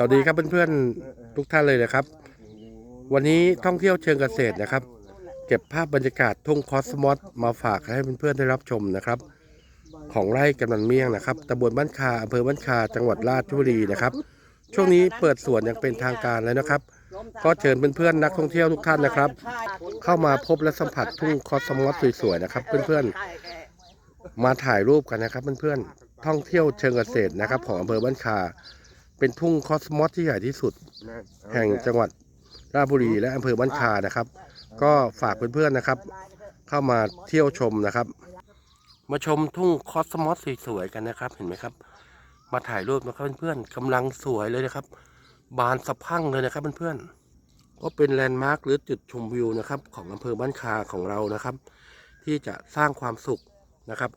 สวัสดีครับเพื่อนๆทุกท่านเลยนะครับ วันนี้ท่องเที่ยวเชิงเกษตรนะครับ เก็บภาพบรรยากาศทุ่งคอสมอสมาฝากให้เพื่อนๆได้รับชมนะครับ ของไร่กำนันเมี่ยงนะครับตำบลบ้านคาอำเภอบ้านคาจังหวัดราชบุรีนะครับ ช่วงนี้เปิดสวนอย่างเป็นทางการแล้วนะครับ ก็เชิญเพื่อนๆนักท่องเที่ยวทุกท่านนะครับ เข้ามาพบและสัมผัสทุ่งคอสมอสสวยๆนะครับ เพื่อนๆมาถ่ายรูปกันนะครับ เพื่อนๆท่องเที่ยวเชิงเกษตรนะครับ ของอำเภอบ้านคา เป็นทุ่งคอสมอสที่ใหญ่ที่สุด แห่งจังหวัดราชบุรีและอำเภอบ้านคานะครับ ก็ฝากเพื่อนๆนะครับ เข้ามาเที่ยวชมนะครับ มาชมทุ่งคอสมอสสวยๆกันนะครับ เห็นไหมครับ มาถ่ายรูปนะครับเพื่อนๆกำลังสวยเลยนะครับ บานสะพรั่งเลยนะครับเพื่อนๆก็เป็นแลนด์มาร์คหรือจุดชมวิวนะครับ ของอำเภอบ้านคาของเรานะครับ ที่จะสร้างความสุขนะครับ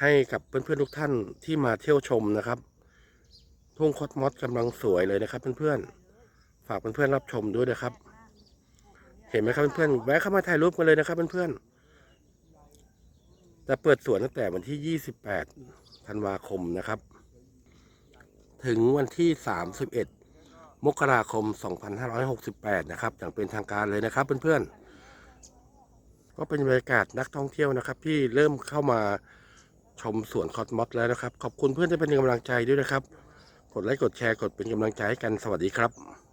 ให้กับเพื่อนๆทุกท่านที่มาเที่ยวชมนะครับ ทุ่งคอสมอสกำลังสวยเลยนะครับ เพื่อนๆ ฝากเพื่อนๆรับชมด้วยนะครับ เห็นไหมครับเพื่อนๆ แวะเข้ามาถ่ายรูปกันเลยนะครับเพื่อนๆ จะเปิดสวนตั้งแต่วันที่ 28 ธันวาคมนะครับ ถึงวันที่ 31 มกราคม 2568 นะครับ อย่างเป็นทางการเลยนะครับเพื่อนๆ ก็เป็นบรรยากาศนักท่องเที่ยวนะครับ ที่เริ่มเข้ามาชมสวนคอสมอสแล้วนะครับ ขอบคุณเพื่อนที่เป็นกำลังใจด้วยนะครับ ดไลค์กดแชร์กดเป็นกำลังใจให้กันสวัสดีครับ